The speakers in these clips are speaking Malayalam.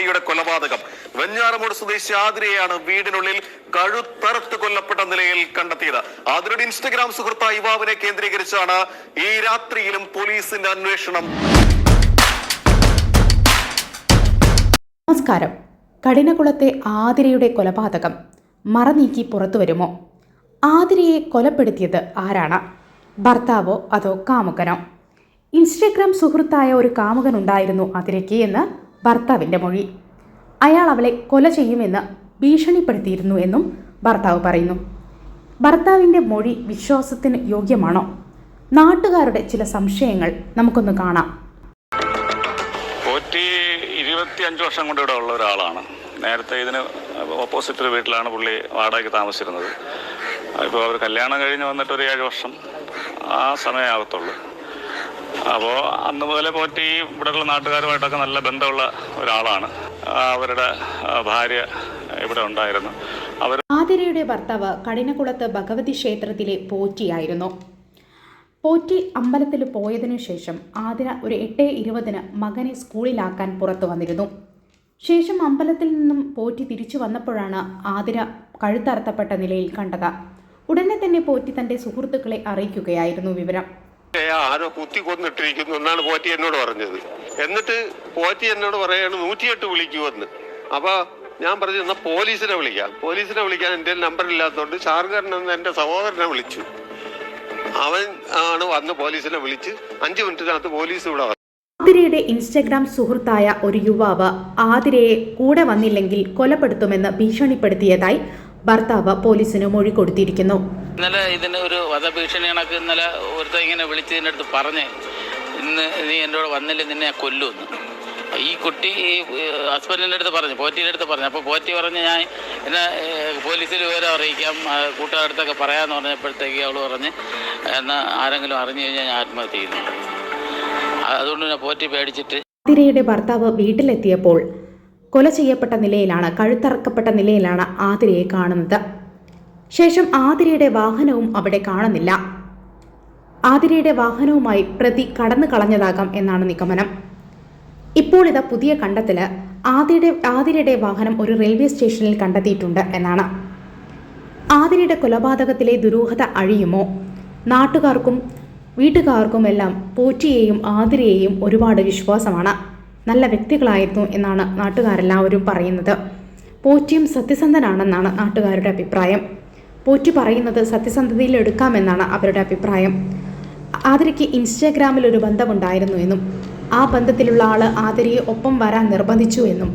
കുമാരിയുടെ കൊലപാതകം. വെഞ്ഞാറമൂട് സ്വദേശി ആതിരയെയാണ് വീടിനുള്ളിൽ കഴുത്തറുത്ത് കൊല്ലപ്പെട്ട നിലയിൽ കണ്ടെത്തിയത്. ആതിരയുടെ ഇൻസ്റ്റഗ്രാം സുഹൃത്തായ യുവാവിനെ കേന്ദ്രീകരിച്ചാണ് ഈ രാത്രിയിലും പോലീസിന്റെ അന്വേഷണം. നമസ്കാരം. കഠിനകുളത്തെ ആതിരയുടെ കൊലപാതകം മറനീക്കി പുറത്തു വരുമോ? ആതിരയെ കൊലപ്പെടുത്തിയത് ആരാണ്? ഭർത്താവോ അതോ കാമുകനോ? ഇൻസ്റ്റഗ്രാം സുഹൃത്തായ ഒരു കാമുകൻ ഉണ്ടായിരുന്നു ആതിരയ്ക്ക് എന്ന് ഭർത്താവിന്റെ മൊഴി. അയാൾ അവളെ കൊല ചെയ്യുമെന്ന് ഭീഷണിപ്പെടുത്തിയിരുന്നു എന്നും ഭർത്താവ് പറയുന്നു. ഭർത്താവിന്റെ മൊഴി വിശ്വാസത്തിന് യോഗ്യമാണോ? നാട്ടുകാരുടെ ചില സംശയങ്ങൾ നമുക്കൊന്ന് കാണാം. പോറ്റി ഇരുപത്തി വർഷം കൊണ്ട് ഇവിടെ ഉള്ള ഒരാളാണ്. നേരത്തെ ഇതിന് ഓപ്പോസിറ്റ് ഒരു വീട്ടിലാണ് പുള്ളി വാടകയ്ക്ക് താമസിച്ചിരുന്നത്. ഇപ്പോൾ അവർ കല്യാണം കഴിഞ്ഞ് വന്നിട്ട് ഒരു ഏഴ് വർഷം ആ സമയമാകത്തുള്ളൂ അപ്പോൾ അന്ന് മുതലേ പോറ്റി ഇവിടെയുള്ള നാട്ടുകാരുമായിട്ടൊക്കെ നല്ല ബന്ധമുള്ള ഒരാളാണ്. അവരുടെ ഭാര്യ ഇവിടെ ഉണ്ടായിരുന്നു. അവർ ആതിരയുടെ ഭർത്താവ് കഠിനകുളത്ത് ഭഗവതി ക്ഷേത്രത്തിലെ പോറ്റിയായിരുന്നു. പോറ്റി അമ്പലത്തിൽ പോയതിനു ശേഷം ആതിര ഒരു എട്ട് ഇരുപതിന് മകനെ സ്കൂളിലാക്കാൻ പുറത്തു വന്നിരുന്നു. ശേഷം അമ്പലത്തിൽ നിന്നും പോറ്റി തിരിച്ചു വന്നപ്പോഴാണ് ആതിര കഴുത്തറുത്തപ്പെട്ട നിലയിൽ കണ്ടത്. ഉടനെ തന്നെ പോറ്റി തന്റെ സുഹൃത്തുക്കളെ അറിയിക്കുകയായിരുന്നു വിവരം. ആരോ കുത്തി കൊന്നിട്ടിരിക്കുന്നു എന്നാണ് പോറ്റി എന്നോട് പറഞ്ഞത്. എന്നിട്ട് പോറ്റി എന്നോട് പറയാണ് നൂറ്റിയെട്ട് വിളിക്കുമെന്ന് അപ്പൊ ഞാൻ പറഞ്ഞു എന്നാ പോലീസിനെ വിളിക്കാം. പോലീസിനെ വിളിക്കാൻ എന്റെ നമ്പർ ഇല്ലാത്തതുകൊണ്ട് ഷാർഖാൻ എന്ന എന്റെ സഹോദരനെ വിളിച്ചു. അവൻ ആണ് വന്ന് പോലീസിനെ വിളിച്ച് അഞ്ചു മിനിറ്റിനകത്ത് പോലീസ് ഇവിടെ വന്നു. ആതിരയുടെ ഇൻസ്റ്റഗ്രാം സുഹൃത്തായ ഒരു യുവാവ് ആതിരയെ കൂടെ വന്നില്ലെങ്കിൽ കൊലപ്പെടുത്തുമെന്ന് ഭീഷണിപ്പെടുത്തിയതായി ഭർത്താവ് പോലീസിന് മൊഴി കൊടുത്തിരിക്കുന്നു. ഇന്നലെ ഇതിന് ഒരു വധഭീഷണി കണക്ക് ഇന്നലെ ഒരുത്ത ഇങ്ങനെ വിളിച്ച് ഇതിന്റെ അടുത്ത് പറഞ്ഞ് ഇന്ന് നീ എന്നോട് കൂടെ വന്നില്ല നിന്നെ ഞാൻ കൊല്ലുമെന്ന്. ഈ കുട്ടി ഈ ഹസ്ബൻഡിന്റെ അടുത്ത് പറഞ്ഞു പോറ്റിയുടെ അടുത്ത് പറഞ്ഞു. അപ്പോൾ പോറ്റി പറഞ്ഞ് ഞാൻ എന്നെ പോലീസിൽ വിവരം അറിയിക്കാം കൂട്ടുകാരടുത്തൊക്കെ പറയാമെന്ന് പറഞ്ഞപ്പോഴത്തേക്ക് അവൾ പറഞ്ഞ് എന്നാൽ ആരെങ്കിലും അറിഞ്ഞു കഴിഞ്ഞാൽ ഞാൻ ആത്മഹത്യ ചെയ്യുന്നു അതുകൊണ്ട് ഞാൻ പോറ്റി പേടിച്ചിട്ട് ഭർത്താവ് വീട്ടിലെത്തിയപ്പോൾ കൊല ചെയ്യപ്പെട്ട നിലയിലാണ് കഴുത്തറക്കപ്പെട്ട നിലയിലാണ് ആതിരയെ കാണുന്നത്. ശേഷം ആതിരയുടെ വാഹനവും അവിടെ കാണുന്നില്ല. ആതിരയുടെ വാഹനവുമായി പ്രതി കടന്നു കളഞ്ഞതാകാം എന്നാണ് നിഗമനം. ഇപ്പോൾ ഇതാ പുതിയ കണ്ടെത്തൽ. ആതിരയുടെ ആതിരയുടെ വാഹനം ഒരു റെയിൽവേ സ്റ്റേഷനിൽ കണ്ടെത്തിയിട്ടുണ്ട് എന്നാണ്. ആതിരയുടെ കൊലപാതകത്തിലെ ദുരൂഹത അഴിയുമോ? നാട്ടുകാർക്കും വീട്ടുകാർക്കുമെല്ലാം പോറ്റിയെയും ആതിരയെയും ഒരുപാട് വിശ്വാസമാണ്. നല്ല വ്യക്തികളായിരുന്നു എന്നാണ് നാട്ടുകാരെല്ലാവരും പറയുന്നത്. പോറ്റിയും സത്യസന്ധനാണെന്നാണ് നാട്ടുകാരുടെ അഭിപ്രായം. പോറ്റി പറയുന്നത് സത്യസന്ധതയിൽ എടുക്കാമെന്നാണ് അവരുടെ അഭിപ്രായം. ആതിരയ്ക്ക് ഇൻസ്റ്റാഗ്രാമിൽ ഒരു ബന്ധമുണ്ടായിരുന്നു എന്നും ആ ബന്ധത്തിലുള്ള ആൾ ആതിരയെ ഒപ്പം വരാൻ നിർബന്ധിച്ചു എന്നും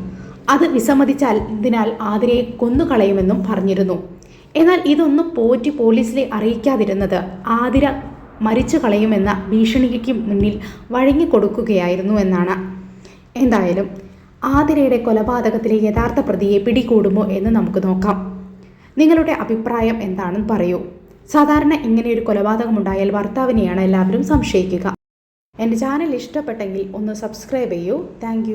അത് വിസമ്മതിച്ചാൽ ഇതിനാൽ ആതിരയെ കൊന്നുകളയുമെന്നും പറഞ്ഞിരുന്നു. എന്നാൽ ഇതൊന്നും പോറ്റി പോലീസിലെ അറിയിക്കാതിരുന്നത് ആതിര മരിച്ചു കളയുമെന്ന ഭീഷണിക്ക് മുന്നിൽ വഴങ്ങിക്കൊടുക്കുകയായിരുന്നു എന്നാണ്. എന്തായാലും ആതിരയുടെ കൊലപാതകത്തിലെ യഥാർത്ഥ പ്രതിയെ പിടികൂടുമോ എന്ന് നമുക്ക് നോക്കാം. നിങ്ങളുടെ അഭിപ്രായം എന്താണെന്ന് പറയൂ. സാധാരണ ഇങ്ങനെയൊരു കൊലപാതകമുണ്ടായാൽ ഭർത്താവിനെയാണ് എല്ലാവരും സംശയിക്കുക. എന്റെ ചാനൽ ഇഷ്ടപ്പെട്ടെങ്കിൽ ഒന്ന് സബ്സ്ക്രൈബ് ചെയ്യൂ. താങ്ക്